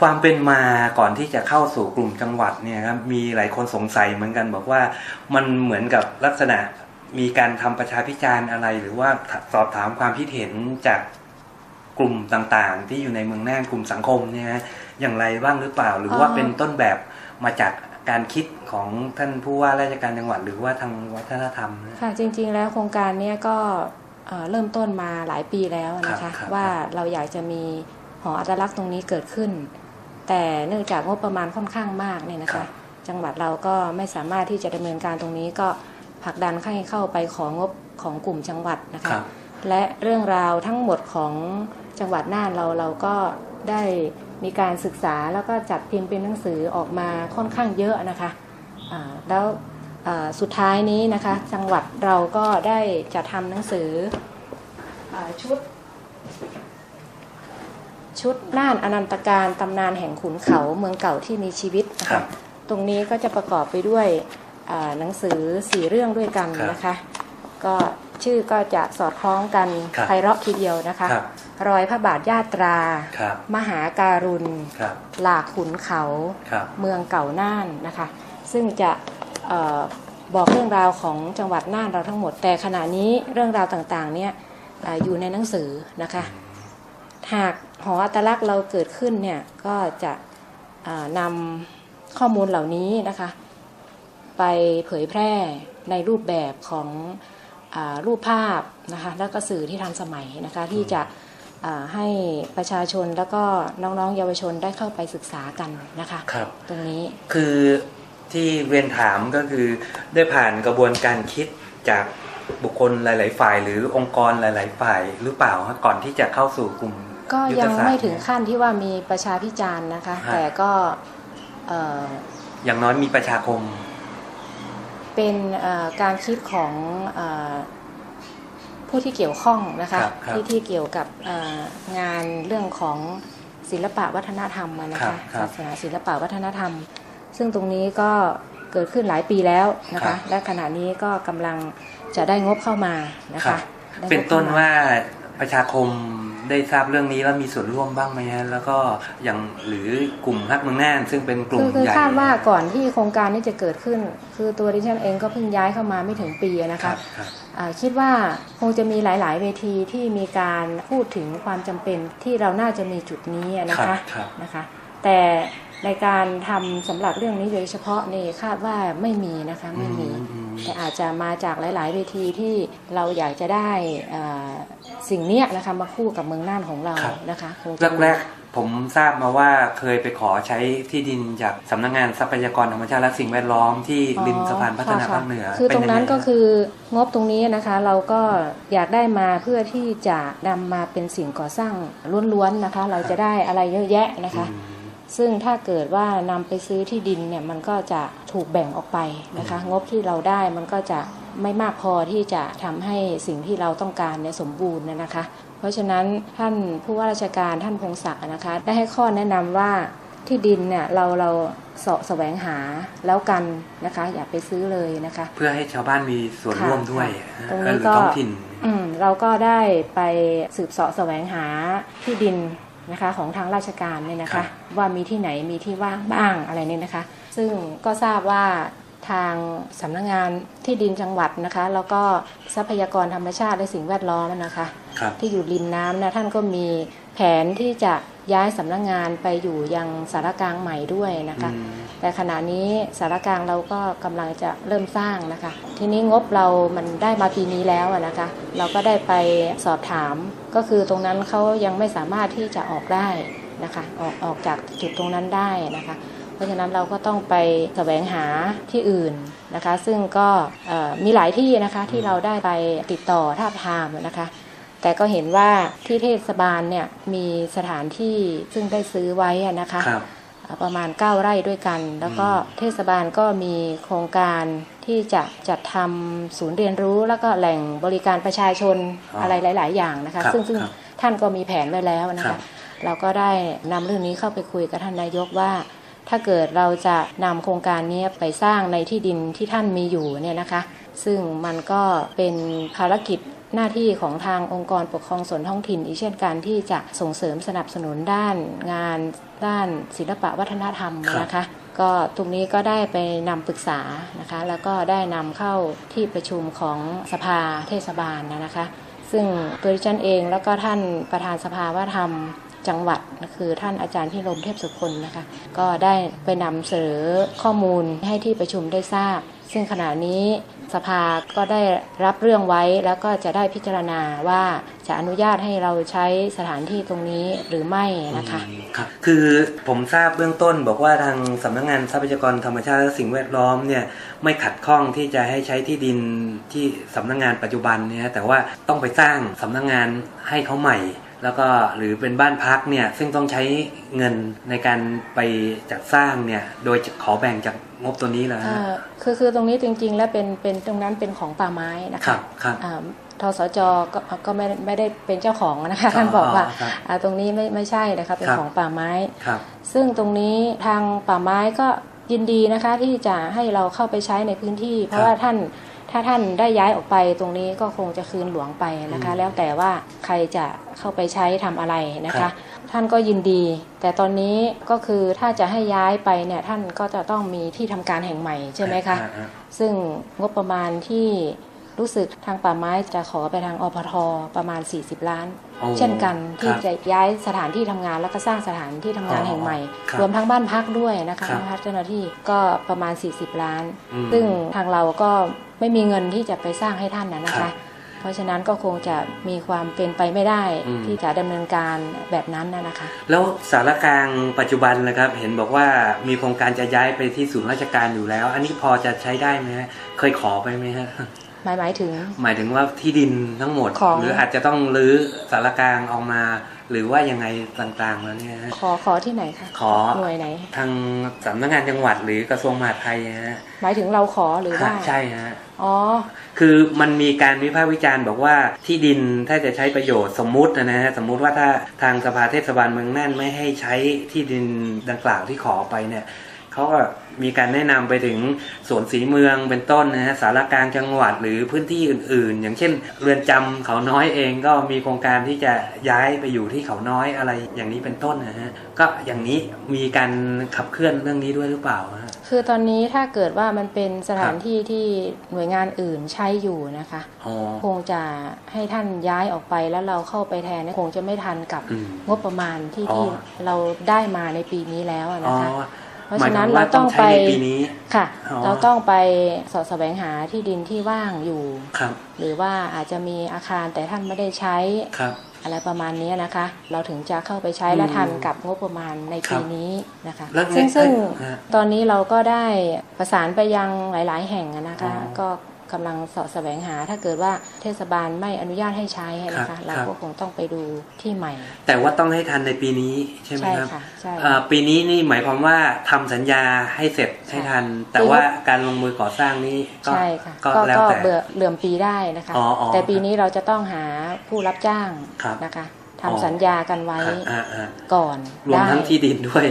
ความเป็นมาก่อนที่จะเข้าสู่กลุ่มจังหวัดเนี่ยครับมีหลายคนสงสัยเหมือนกันบอกว่ามันเหมือนกับลักษณะมีการทำประชาพิจารณ์อะไร หรือว่าสอบถามความคิดเห็นจากกลุ่มต่างๆ ที่อยู่ในเมืองน่านกลุ่มสังคมเนี่ยฮะอย่างไรบ้างหรือเปล่า หรือว่าเอ่อเป็นต้นแบบมาจากการคิดของท่านผู้ว่าราชการจังหวัด หรือว่าทางวัฒนธรรมนะค่ะจริง ๆ แล้วโครงการเนี้ยก็เอ่อเริ่มต้นมาหลายปีแล้วนะครัคะบครับว่าเราอยากจะมีหออัตลักษณ์ตรงนี้เกิดขึ้น แต่เนื่องจากงบประมาณค่อนข้างมากเนี่ยนะครัคะบจังหวัดเราก็ไม่สามารถที่จะดำเนินการตรงนี้ก็ผลักดันให้เข้าไปของงบของกลุ่มจังหวัดนะคคะรับและเรื่องราวทั้งหมดของจังหวัดน่านเราเราก็ได้มีการศึกษาแล้วก็จัดพิมพ์เป็นหนังสือออกมาค่อนข้างเยอะนะคะอ่าแล้วอ่าสุดท้ายนี้นะคะจังหวัดเราก็ได้จัดทำหนังสืออาชุด ชุดน่านอนันตการตำนานแห่งขุนเขาเมืองเก่าที่มีชีวิตนะครัคะบตรงนี้ก็จะประกอบไปด้วยอ่าหนังสือสี่เรื่องด้วยกันครับนะคะ ก็ชื่อก็จะสอดคล้องกันครับไพเราะทีเดียวนะคะครับรอยพระบาทยาตราครับมหาการุณครับหลากขุนเขาครับเมืองเก่าน่านนะคะ ซึ่งจะเออบอกเรื่องราวของจังหวัดน่านเราทั้งหมด แต่ขณะนี้เรื่องราวต่างๆเนี่ยเอ่ออยู่ในหนังสือนะคะ หากหออัตลักษณ์เราเกิดขึ้นเนี่ยก็จะเอ่อนำข้อมูลเหล่านี้นะคะ ไปเผยแพร่ในรูปแบบของอารูปภาพนะคะแล้วก็สื่อที่ทันสมัยนะคะที่จะอ่าให้ประชาชนแล้วก็น้องๆ เยาวชนได้เข้าไปศึกษากันนะคะครับตรงนี้คือที่เรียนถามก็คือได้ผ่านกระบวนการคิดจากบุคคลหลาย ๆ ฝ่าย หรือองค์กรหลาย ๆ ฝ่ายหรือเปล่าฮะก่อนที่จะเข้าสู่กลุ่ม ก็ยุทธยังศาสตร์ไม่ถึงเนี่ยขั้นที่ว่ามีประชาพิจารณ์นะคะฮะแต่ก็เอ่ออย่างน้อยมีประชาคม เป็นเอ่อการคิดของเออผู้ที่เกี่ยวข้องนะคะครับครับที่ที่เกี่ยวกับเอ่องานเรื่องของศิลปะวัฒนธรรมอะนะครัคะบครับศาสนาศิลปะวัฒนธรรม ซึ่งตรงนี้ก็เกิดขึ้นหลายปีแล้วนะครัคะบและขณะนี้ก็กำลังจะได้งบเข้ามานะครัคะบได้งบเป็นต้นข้มว่า ประชาคมได้ทราบเรื่องนี้แล้วมีส่วนร่วมบ้างไหมฮะแล้วก็อย่างหรือกลุ่มฮักเมืองน่านซึ่งเป็นกลุ่มคือคือใหญ่คาดว่าก่อนที่โครงการนี้จะเกิดขึ้น คือตัวดิฉันเองก็เพิ่งย้ายเข้ามาไม่ถึงปีนะครัคะบครับอ่าคิดว่าคงจะมีหลาย ๆ เวทีที่มีการพูดถึงความจำเป็นที่เราน่าจะมีจุดนี้อะนะครัคะบครับนะคะ แต่ในการทำสำหรับเรื่องนี้โดยเฉพาะนี่คาดว่าไม่มีนะคะไม่มีอือืมแต่อาจจะมาจากหลาย ๆ เวทีที่เราอยากจะได้อ่า สิ่งเนี้ยนะคะมาคู่กับเมืองน่านของเราครับนะคะคงจะมีแรกๆผมทราบมาว่าเคยไปขอใช้ที่ดินจากสำนักงานทรัพยากรธรรมชาติและสิ่งแวดล้อมที่ริมสะพานพัฒนาค่ะภาคเหนือ คือเป็ตรงนั้นยัไก็คืองบตรงนี้นะคะ เราก็อยากได้มาเพื่อที่จะนำมาเป็นสิ่งก่อสร้างล้วนๆนะคะ เราจะได้อะไรเยอะแยะนะคะอืมซึ่งถ้าเกิดว่านำไปซื้อที่ดินเนี่ยมันก็จะถูกแบ่งออกไปนะคะ งบที่เราได้มันก็จะ ไม่มากพอที่จะทำให้สิ่งที่เราต้องการเนี่ยสมบูรณ์นะคะ เพราะฉะนั้นท่านผู้ว่าราชการท่านพงศักดิ์นะคะ ได้ให้ข้อแนะนำว่าที่ดินเนี่ยเราเราเสาะแสวงหาแล้วกันนะคะ อย่าไปซื้อเลยนะคะ เพื่อให้ชาวบ้านมีส่วนร่วมด้วยค่ะฮะตรงนี้หรือก็ท้องถิ่นอืมเราก็ได้ไปสืบเสาะแสวงหาที่ดินนะคะของทางราชการเนี่ยนะครัคะบว่ามีที่ไหนมีที่ว่างบ้างอะไรเนี่ยนะคะ ซึ่งก็ทราบว่า ทางสำนักงานที่ดินจังหวัดนะคะ แล้วก็ทรัพยากรธรรมชาติและสิ่งแวดล้อมนะคะครับที่อยู่ริมน้ำนะท่านก็มีแผนที่จะย้ายสำนักงานไปอยู่ยังสารกลางใหม่ด้วยนะคะอืมแต่ขณะนี้สารกลางเราก็กำลังจะเริ่มสร้างนะคะ ทีนี้งบเรามันได้มาปีนี้แล้วอะนะคะ เราก็ได้ไปสอบถาม ก็คือตรงนั้นเขายังไม่สามารถที่จะออกได้นะคะ ออกออกจากจุดตรงนั้นได้นะคะ เพราะฉะนั้นเราก็ต้องไปแสวงหาที่อื่นนะคะ ซึ่งก็เอ่อมีหลายที่นะคะที่เราได้ไปติดต่อทาบทามนะคะ แต่ก็เห็นว่าที่เทศบาลเนี่ยมีสถานที่ซึ่งได้ซื้อไว้อะนะคะครับอ่าประมาณ 9 ไร่ด้วยกัน แล้วก็เทศบาลก็มีโครงการที่จะจัดทำศูนย์เรียนรู้ แล้วก็แหล่งบริการประชาชนอ๋อออะไรหลาย ๆ อย่างนะคะครับซึ่งซึ่งครับท่านก็มีแผนไว้แล้วนะครัคะบเราก็ได้นำเรื่องนี้เข้าไปคุยกับท่านนายกว่า ถ้าเกิดเราจะนำโครงการนี้ไปสร้างในที่ดินที่ท่านมีอยู่เนี่ยนะคะ ซึ่งมันก็เป็นภารกิจหน้าที่ของทางองค์กรปกครองส่วนท้องถิ่น อีกเช่นการที่จะส่งเสริมสนับสนุนด้านงานด้านศิลปะวัฒนธรรมนะคะ ก็ตรงนี้ก็ได้ไปนำปรึกษานะคะ แล้วก็ได้นำเข้าที่ประชุมของสภาเทศบาลนะคะ ซึ่งตัวดิฉันเองแล้วก็ท่านประธานสภาวัฒนธรรม จังหวัดคือท่านอาจารย์พิรมเทพสุคนนะคะ ก็ได้ไปนำเสนอข้อมูลให้ที่ประชุมได้ทราบ ซึ่งขณะนี้สภาก็ได้รับเรื่องไว้แล้วก็จะได้พิจารณาว่าจะอนุญาตให้เราใช้สถานที่ตรงนี้หรือไม่นะคะครับคือผมทราบเบื้องต้นบอกว่าทางสำนักงานทรัพยากรธรรมชาติและสิ่งแวดล้อมเนี่ยไม่ขัดข้องที่จะให้ใช้ที่ดินที่สำนักงานปัจจุบันเนี่ยแต่ว่าต้องไปสร้างสำนักงานให้เขาใหม่ แล้วก็หรือเป็นบ้านพักเนี่ยซึ่งต้องใช้เงินในการไปจัดสร้างเนี่ยโดยขอแบ่งจากงบตัวนี้แล้วเอ่อคือคือตรงนี้จริง ๆ แล้วเป็นเป็นตรงนั้นเป็นของป่าไม้นะครัคะบครับอ่าทสจก็ก็ไม่ไม่ได้เป็นเจ้าของนะคะท่านบอกว่าครับอ่าตรงนี้ไม่ไม่ใช่นะคะเป็นครับของป่าไม้ครับซึ่งตรงนี้ทางป่าไม้ก็ยินดีนะคะที่จะให้เราเข้าไปใช้ในพื้นที่ เพครัราะบว่าท่าน ถ้าท่านได้ย้ายออกไปตรงนี้ก็คงจะคืนหลวงไปนะคะอืมแล้วแต่ว่าใครจะเข้าไปใช้ทำอะไรนะครัคะบท่านก็ยินดี แต่ตอนนี้ก็คือถ้าจะให้ย้ายไปเนี่ยท่านก็จะต้องมีที่ทำการแห่งใหม่ใช่ไหมคะอ่าอ่าซึ่งงบประมาณที่รู้สึกทางป่าไม้จะขอไปทางอพทประมาณ 40 ล้านโอ้เช่นกันที่ครับจะย้ายสถานที่ทำงานแล้วก็สร้างสถานที่ทำงานอ๋อแห่งใหม่ครับรวมทั้งบ้านพักด้วยนะคะครับบ้านพักเจ้าหน้าที่ก็ประมาณ 40 ล้านอืมซึ่งทางเราก็ ไม่มีเงินที่จะไปสร้างให้ท่านนะนะครัคะบเพราะฉะนั้นก็คงจะมีความเป็นไปไม่ได้อืมที่จะดำเนินการแบบนั้นนะนะคะ แล้วสารกลางปัจจุบันนะครับ เห็นบอกว่ามีโครงการจะย้ายไปที่ศูนย์ราชการอยู่แล้ว อันนี้พอจะใช้ได้ไหมฮะเคยขอไปไหมฮะ หมายหมายถึง หมายถึงว่าที่ดินทั้งหมดของหรืออาจจะต้องรื้อสารกลางออกมา หรือว่ายังไงต่างๆแล้วเนี่ยฮะขอขอที่ไหนคะขอหน่วยไหน ทางสำนักงานจังหวัดหรือกระทรวงมหาดไทยฮะหมายถึงเราขอหรือว่าใช่ฮะอ๋อคือมันมีการวิพากษ์วิจารณ์บอกว่าที่ดินถ้าจะใช้ประโยชน์สมมุตินะฮะสมมุติว่าถ้าทางสภาเทศบาลเมืองน่านไม่ให้ใช้ที่ดินดังกล่าวที่ขอไปเนี่ย เขาก็มีการแนะนำไปถึงสวนสีเมืองเป็นต้นนะฮะสารกลางจังหวัดหรือพื้นที่อื่น ๆ อย่างเช่น เรือนจำเขาน้อยเองก็มีโครงการที่จะย้ายไปอยู่ที่เขาน้อยอะไรอย่างนี้เป็นต้นนะฮะก็อย่างนี้มีการขับเคลื่อนเรื่องนี้ด้วยหรือเปล่าฮะคือตอนนี้ถ้าเกิดว่ามันเป็นสถานครับที่ที่หน่วยงานอื่นใช้อยู่นะคะอ๋อคงจะให้ท่านย้ายออกไปแล้วเราเข้าไปแทนเนี่ยคงจะไม่ทันกับอืมงบประมาณที่อ๋อที่เราได้มาในปีนี้แล้วอะอ๋อนะคะ เพราะหมายฉะถึนั้นงเราว่าต้ต้อองงไปใช้ในปีนี้ค่ะอ๋อเราต้องไปสอดแสวงหาที่ดินที่ว่างอยู่ครับ หรือว่าอาจจะมีอาคารแต่ท่านไม่ได้ใช้ครับอะไรประมาณนี้นะคะ เราถึงจะเข้าไปใช้อืมและทันกับงบประมาณในครัปีบนี้นะคะแล้วไงซึ่งซึ่งเอ้ยฮะตอนนี้เราก็ได้ประสานไปยังหลาย ๆ แห่งอะนะคะอ๋อก็ กำลังเสาะแสวงหา ถ้าเกิดว่าเทศบาลไม่อนุญาตให้ใช้นะครัคะบเราครับก็คงต้องไปดูที่ใหม่ แต่ว่าต้องให้ทันในปีนี้ใช่ไหมใช่ครับค่ะใช่เอ่อปีนี้นี่หมายความว่าทำสัญญาให้เสร็จให้ทัน แต่คือว่าการลงมือก่อสร้างนี้ก็ใช่ค่ะก็ก็แล้วก็แต่เบื่อเหลื่อมปีได้นะคะอ๋ออ๋อแต่ปีนี้เราจะต้องหาผู้รับจ้างครับนะคะอ๋อทำสัญญากันไว้ครับอ่าอ่าก่อนรวมได้ทั้งที่ดินด้วย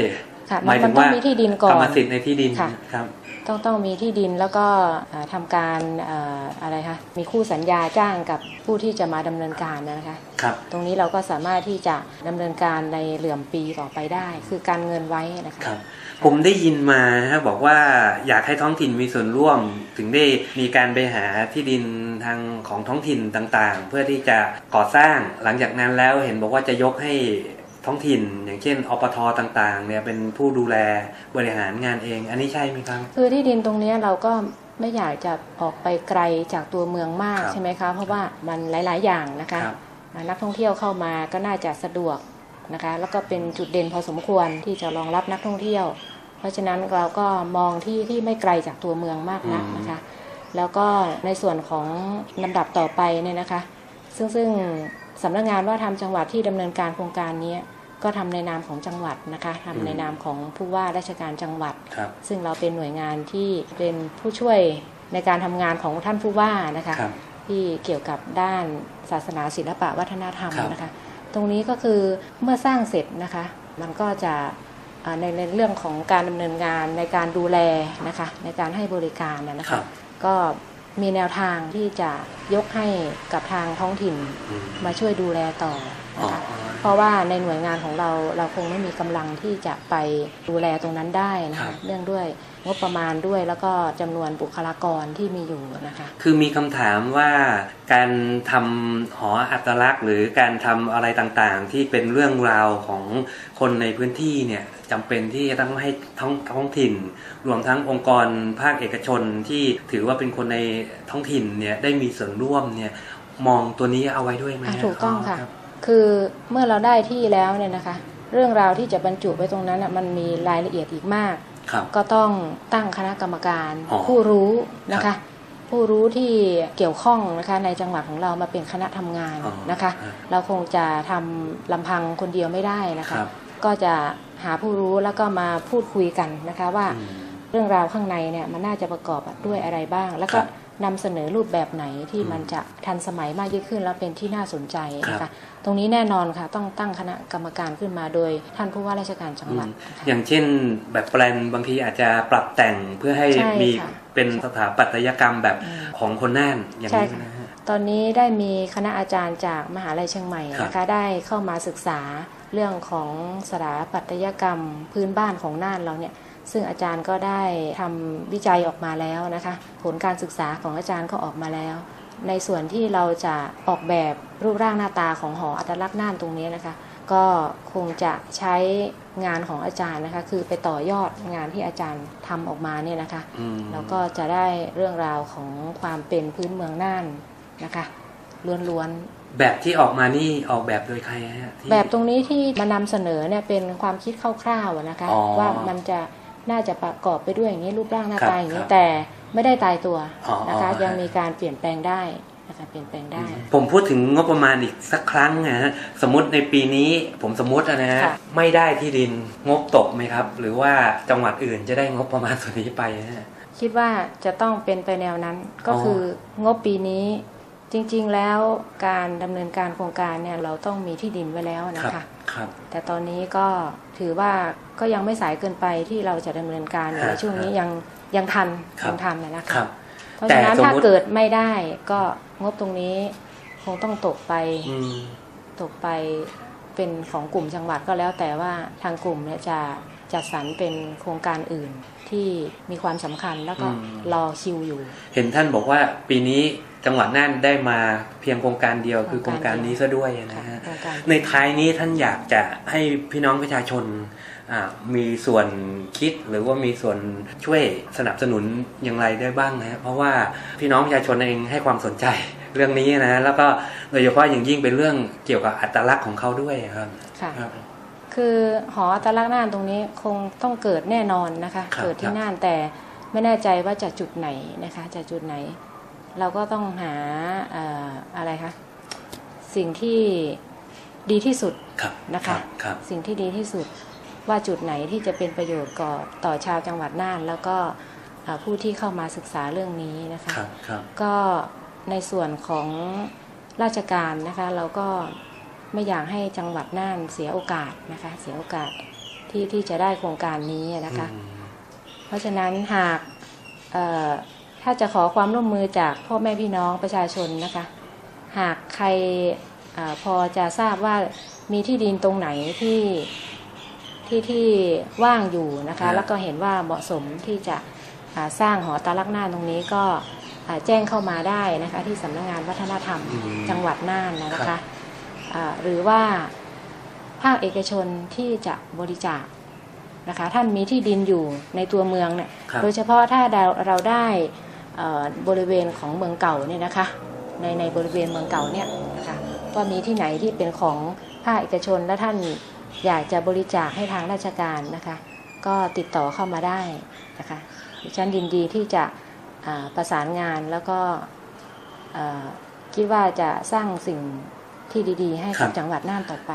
ค่ะหมายมัถึนงต้อว่างมีที่ดินก่กอรรมนสิทธิ์ในที่ดินค่ะครับ ต้องต้องมีที่ดินแล้วก็อ่าทำการเอ่ออะไรคะมีคู่สัญญาจ้างกับผู้ที่จะมาดำเนินการนะคะครับตรงนี้เราก็สามารถที่จะดำเนินการในเหลื่อมปีต่อไปได้ คือการเงินไว้นะคะครับผมได้ยินมาฮะบอกว่าอยากให้ท้องถิ่นมีส่วนร่วม ถึงได้มีการไปหาที่ดินทางของท้องถิ่นต่างๆ เพื่อที่จะก่อสร้างหลังจากนั้นแล้วเห็นบอกว่าจะยกให้ ท้องถิ่น อย่างเช่นอปทต่างๆ เนี่ยเป็นผู้ดูแลบริหารงานเอง อันนี้ใช่ไหมครับ คือที่ดินตรงเนี้ยเราก็ไม่อยากจะออกไปไกลจากตัวเมืองมากครับใช่ไหมคะเพราะว่ามันหลาย ๆ อย่างนะคะครับอ่านักท่องเที่ยวเข้ามาก็น่าจะสะดวกนะคะแล้วก็เป็นจุดเด่นพอสมควรที่จะรองรับนักท่องเที่ยว เพราะฉะนั้นเราก็มองที่ที่ไม่ไกลจากตัวเมืองมากนักนะคะ แล้วก็ในส่วนของลำดับต่อไปเนี่ยนะคะ ซึ่งซึ่งสำนักงานว่าทำจังหวัดที่ดำเนินการโครงการนี้ ก็ทำในนามของจังหวัดนะคะทำในนามของผู้ว่าราชการจังหวัดครับซึ่งเราเป็นหน่วยงานที่เป็นผู้ช่วยในการทำงานของท่านผู้ว่านะคะครับที่เกี่ยวกับด้านศาสนาศิลปะวัฒนธรรมครับนะคะ ตรงนี้ก็คือเมื่อสร้างเสร็จนะคะ มันก็จะอ่าในในเรื่องของการดำเนินงานในการดูแลนะคะ ในการให้บริการนะนะครัคะบก็ มีแนวทางที่จะยกให้กับทางท้องถิ่นอืมมาช่วยดูแลต่ออ๋อนะคะเพราะว่าในหน่วยงานของเราเราคงไม่มีกำลังที่จะไปดูแลตรงนั้นได้นะครัคะบเนื่องด้วย งบประมาณด้วยแล้วก็จำนวนบุคลากรที่มีอยู่นะคะ คือมีคำถามว่าการทำหออัตลักษณ์ หรือการทำอะไรต่างๆ ที่เป็นเรื่องราวของคนในพื้นที่เนี่ยจำเป็นที่จะต้องให้ท้องท้องถิ่น รวมทั้งองค์กรภาคเอกชนที่ถือว่าเป็นคนในท้องถิ่นเนี่ยได้มีส่วนร่วมเนี่ยมองตัวนี้เอาไว้ด้วยไหมอะถูกต้องค่ะรับคือเมื่อเราได้ที่แล้วเนี่ยนะคะ เรื่องราวที่จะบรรจุไว้ตรงนั้นน่ะมันมีรายละเอียดอีกมากครับ ก็ต้องตั้งคณะกรรมการอ๋อผู้รู้นะครัคะบผู้รู้ที่เกี่ยวข้องนะคะในจังหวัดของเรามาเป็นคณะทำงานอ๋อนะคะครับเราคงจะทำลำพังคนเดียวไม่ได้นะคคะรับก็จะหาผู้รู้แล้วก็มาพูดคุยกันนะคะว่าอืมเรื่องราวข้างในเนี่ยมันน่าจะประกอบด้วยอะไรบ้างแล้วก็ครับ นำเสนอรูปแบบไหนที่อืมมันจะทันสมัยมากยิ่งขึ้น แล้วเป็นที่น่าสนใจนะครัคะบตรงนี้แน่นอนค่ะต้องตั้งคณะกรรมการขึ้นมาโดยท่านผู้ว่าราชการจังหวัดอืมนะคะอย่างเช่น แบบแปลนบางทีอาจจะปรับแต่งเพื่อให้ใช่มีค่ะเป็นสถาปัตยกรรมแบบอืมของคนน่านอย่างใช่นี้ค่ะนะฮะตอนนี้ได้มีคณะอาจารย์จากมหาลัยเชียงใหม่ครับนะคะได้เข้ามาศึกษาเรื่องของสถาปัตยกรรมพื้นบ้านของน่านเราเนี่ย ซึ่งอาจารย์ก็ได้ทำวิจัยออกมาแล้วนะคะ ผลการศึกษาของอาจารย์ก็ออกมาแล้ว ในส่วนที่เราจะออกแบบรูปร่างหน้าตาของหออัตลักษณ์น่านตรงนี้นะคะ ก็คงจะใช้งานของอาจารย์นะคะ คือไปต่อยอดงานที่อาจารย์ทำออกมาเนี่ยนะคะอืมแล้วก็จะได้เรื่องราวของความเป็นพื้นเมืองน่านนะคะล้วนแบบที่ออกมานี่ออกแบบโดยใครฮะที่ๆแบบตรงนี้ที่มานำเสนอเนี่ยเป็นความคิดคร่าวๆอะนะคะอ๋อว่ามันจะ น่าจะประกอบไปด้วยอย่างนี้รูปร่างหน้าครับตาอย่างคนี้รับแต่ไม่ได้ตายตัวอ๋อนะคะอ๋อยังฮะมีการเปลี่ยนแปลงได้นะคะเปลี่ยนแปลงได้ ผมพูดถึงงบประมาณอีกสักครั้งนะฮะสมมติในปีนี้ผมสมมตินะฮะค่ะไม่ได้ที่ดินงบตกไหมครับ หรือว่าจังหวัดอื่นจะได้งบประมาณส่วนนี้ไปฮะคิดว่าจะต้องเป็นไปแนวนั้นก็อ๋อคืองบปีนี้จริงๆแล้วการดำเนินการโครงการเนี่ยเราต้องมีที่ดินไว้แล้วนะครัคะ ครับแต่ตอนนี้ก็ถือว่าก็ยังไม่สายเกินไปที่เราจะดำเนินการอยู่ฮะในช่วงนี้ยังยังทันครับยังทันนะนะครัคะบเพราะฉะนั้นแต่สมถ้ามุติเกิดไม่ได้ก็งบตรงนี้คงต้องตกไปอืมตกไปเป็นของกลุ่มจังหวัดก็แล้วแต่ว่าทางกลุ่มเนี่ยจะจัดสรรเป็นโครงการอื่นที่มีความสำคัญแล้วก็รอคิวอยู่ เห็นท่านบอกว่าปีนี้ จังหวัดน่านได้มาเพียงโครงการเดียวคือโคโครรงงกาการรนี้ซะด้วยนะค่ะฮะโครงการในท้ายนี้ท่านอยากจะให้พี่น้องประชาชนอ่ามีส่วนคิดหรือว่ามีส่วนช่วยสนับสนุนอย่างไรได้บ้างนะฮะเพราะว่าพี่น้องประชาชนเองให้ความสนใจเรื่องนี้นะแล้วก็โดยเฉพาะอย่างยิ่งเป็นเรื่องเกี่ยวกับอัตลักษณ์ของเขาด้วยครับค่ะครับคือหออัตลักษณ์น่านตรงนี้คงต้องเกิดแน่นอนนะคะครับเกิดคที่รับน่านแต่ไม่แน่ใจว่าจะจุดไหนนะคะจะจุดไหน เราก็ต้องหาเอ่ออะไรคะสิ่งที่ดีที่สุดครับนะคะรับครับสิ่งที่ดีที่สุดว่าจุดไหนที่จะเป็นประโยชน์ก่อต่อชาวจังหวัดน่าน แล้วก็เอ่อผู้ที่เข้ามาศึกษาเรื่องนี้นะคะครับครับก็ในส่วนของราชการนะคะเราก็ไม่อยากให้จังหวัดน่านเสียโอกาสนะคะเสียโอกาสที่ที่จะได้โครงการนี้นะคะอืมเพราะฉะนั้นหากเอ่อ ถ้าจะขอความร่วมมือจากพ่อแม่พี่น้องประชาชนนะคะ หากใครเออพอจะทราบว่ามีที่ดินตรงไหนที่ที่ที่ว่างอยู่นะคะ แล้วก็เห็นว่าเหมาะสมที่จะอ่าสร้างหอตาลักหน้าตรงนี้ก็อ่าแจ้งเข้ามาได้นะคะที่สำนักงานวัฒนธรรมอืมจังหวัดน่านนะครัคะบอ่าหรือว่าภาคเอกชนที่จะบริจาคนะคะ ท่านมีที่ดินอยู่ในตัวเมืองเนี่ยครับโดยเฉพาะถ้าเราเราได้เอ่อ บริเวณของเมืองเก่าเนี่ยนะคะ ในในบริเวณเมืองเก่าเนี่ยนะคะว่ามีที่ไหนที่เป็นของภาคเอกชนและท่านอยากจะบริจาคให้ทางราชการนะคะ ก็ติดต่อเข้ามาได้นะคะดิฉันยินดีที่จะอ่าประสานงานแล้วก็อ่าคิดว่าจะสร้างสิ่งที่ดี ๆ ให้ครักับบจังหวัดน่านต่อไป